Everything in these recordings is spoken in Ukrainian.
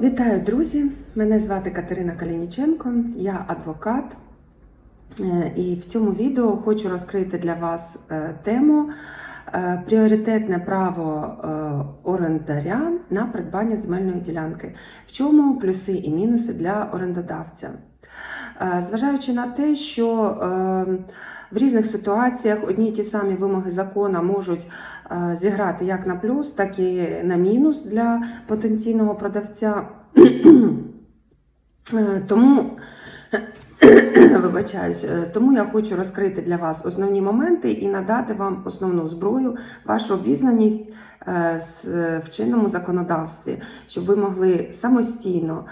Вітаю, друзі! Мене звати Катерина Калініченко, я адвокат. Е, І в цьому відео хочу розкрити для вас е, тему е, пріоритетне право орендаря на придбання земельної ділянки. В чому плюси і мінуси для орендодавця? Е, Зважаючи на те, що е, в різних ситуаціях одні й ті самі вимоги закону можуть е, зіграти як на плюс, так і на мінус для потенційного продавця. Тому вибачаюсь, тому я хочу розкрити для вас основні моменти і надати вам основну зброю, вашу обізнаність в чинному законодавстві, щоб ви могли самостійно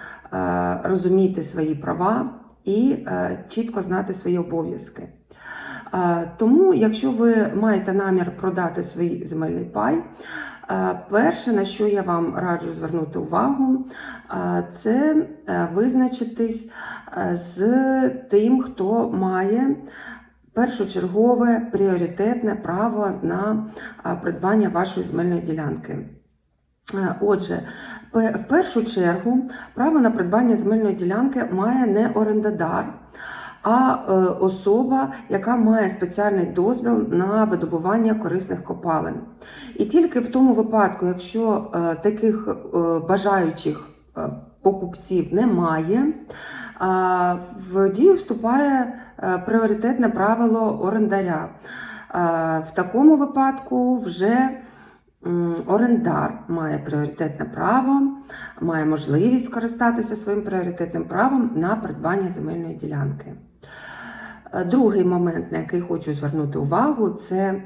розуміти свої права і е, чітко знати свої обов'язки. Е, Тому, якщо ви маєте намір продати свій земельний пай, е, перше, на що я вам раджу звернути увагу, це визначитись з тим, хто має першочергове пріоритетне право на придбання вашої земельної ділянки. Е, Отже, в першу чергу право на придбання земельної ділянки має не орендадар, а е, особа, яка має спеціальний дозвіл на видобування корисних копалин. І тільки в тому випадку, якщо е, таких бажаючих покупців немає, в дію вступає пріоритетне правило орендаря. В такому випадку вже орендар має пріоритетне право, має можливість скористатися своїм пріоритетним правом на придбання земельної ділянки. Е, Другий момент, на який хочу звернути увагу, це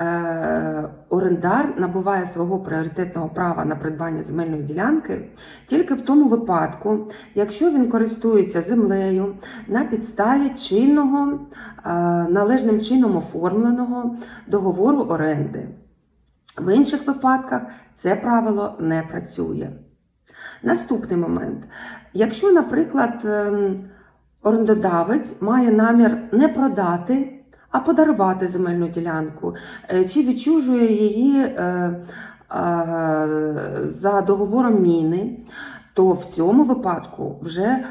е, орендар набуває свого пріоритетного права на придбання земельної ділянки тільки в тому випадку, якщо він користується землею на підставі чинного, е, належним чином оформленого договору оренди. В інших випадках це правило не працює. Наступний момент. Якщо, наприклад, ем, орендодавець має намір не продати, а подарувати земельну ділянку, е, чи відчужує її е, е, за договором міни, то в цьому випадку вже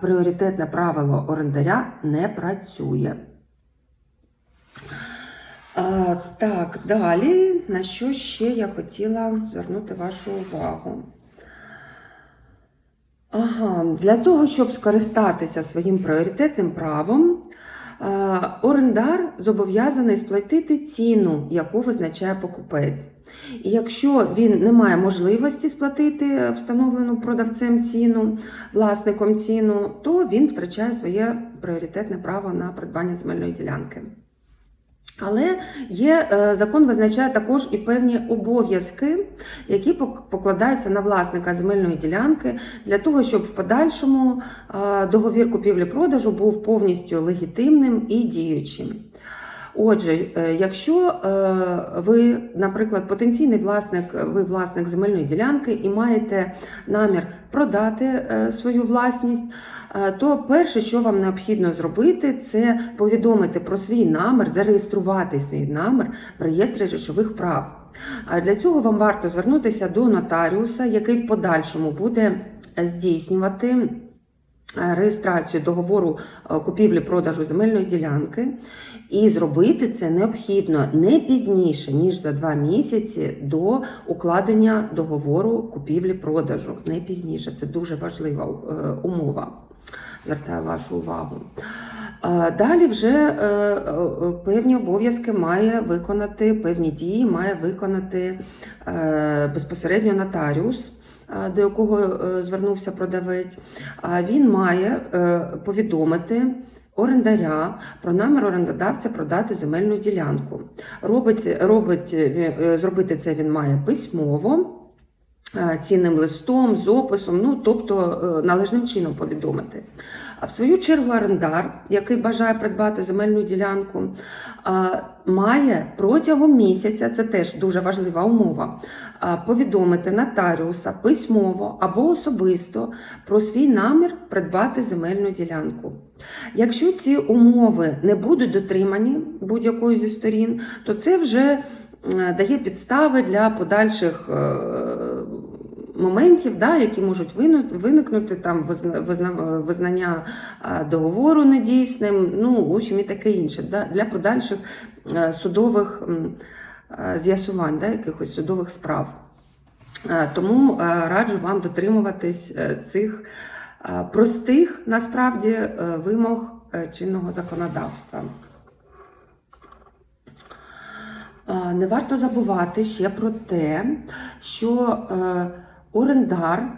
пріоритетне правило орендаря не працює. Так, далі, на що ще я хотіла звернути вашу увагу? Ага, для того, щоб скористатися своїм пріоритетним правом, орендар зобов'язаний сплатити ціну, яку визначає покупець. І якщо він не має можливості сплатити встановлену продавцем ціну, власником ціну, то він втрачає своє пріоритетне право на придбання земельної ділянки. Але є е, закон визначає також і певні обов'язки, які пок- покладаються на власника земельної ділянки для того, щоб в подальшому е, договір купівлі-продажу був повністю легітимним і діючим. Отже, е, якщо е, ви, наприклад, потенційний власник, ви власник земельної ділянки і маєте намір продати е, свою власність, е, то перше, що вам необхідно зробити, це повідомити про свій намір, зареєструвати свій намір в реєстрі речових прав. Для цього вам варто звернутися до нотаріуса, який в подальшому буде здійснювати е, реєстрацію договору е, купівлі-продажу земельної ділянки. І зробити це необхідно не пізніше, ніж за два місяці до укладення договору купівлі-продажу. Не пізніше, це дуже важлива е, умова. Звертаю вашу увагу. Е, Далі вже е, е, певні обов'язки має виконати, певні дії має виконати е, безпосередньо нотаріус. Е, До якого е, звернувся продавець, він має е, повідомити орендаря про намір орендодавця продати земельну ділянку. Робить, робить, зробити це він має письмово, цінним листом, з описом, ну тобто е, належним чином повідомити. А в свою чергу орендар, який бажає придбати земельну ділянку, е, має протягом місяця, це теж дуже важлива умова, е, повідомити нотаріуса письмово або особисто про свій намір придбати земельну ділянку. Якщо ці умови не будуть дотримані будь-якою зі сторін, то це вже е, дає підстави для подальших е, моментів, да, які можуть виникнути, там визна- визна- визнання договору недійсним, ну, в общем, і таке інше, да, для подальших е, судових е, з'ясувань, да, якихось судових справ. Е, Тому раджу вам дотримуватись цих простих насправді вимог чинного законодавства. Не варто забувати ще про те, що орендар,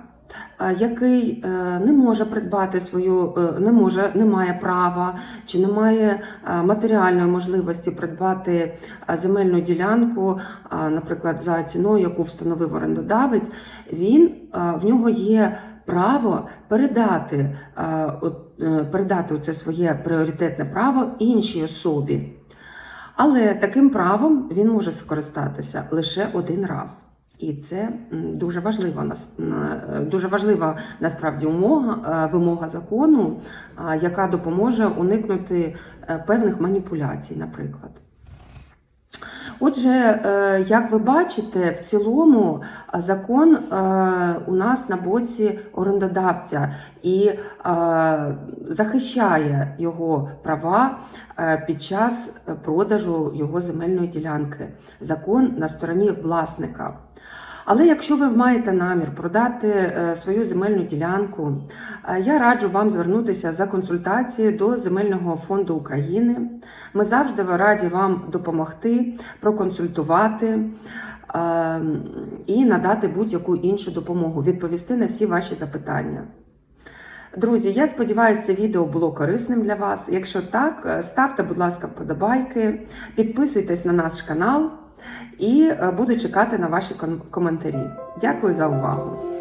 е, який е, не може придбати свою, е, не може, не має права чи не має матеріальної можливості придбати земельну ділянку, наприклад, за ціною, яку встановив орендодавець, він в нього є право передати, передати це своє пріоритетне право іншій особі. Але таким правом він може скористатися лише один раз. І це дуже важлива нас- на- дуже важлива насправді умога, е, вимога закону, яка допоможе уникнути е, певних маніпуляцій, наприклад. Отже, е, як ви бачите, в цілому е, закон е, у нас на боці орендодавця і захищає його права під час продажу його земельної ділянки. Закон на стороні власника. Але якщо ви маєте намір продати е, свою земельну ділянку, е, я раджу вам звернутися за консультацією до Земельного фонду України. Ми завжди раді вам допомогти, проконсультувати е, і надати будь-яку іншу допомогу, відповісти на всі ваші запитання. Друзі, я сподіваюся, це відео було корисним для вас. Якщо так, ставте, будь ласка, вподобайки, підписуйтесь на наш канал і е, буду чекати на ваші коментарі. Дякую за увагу!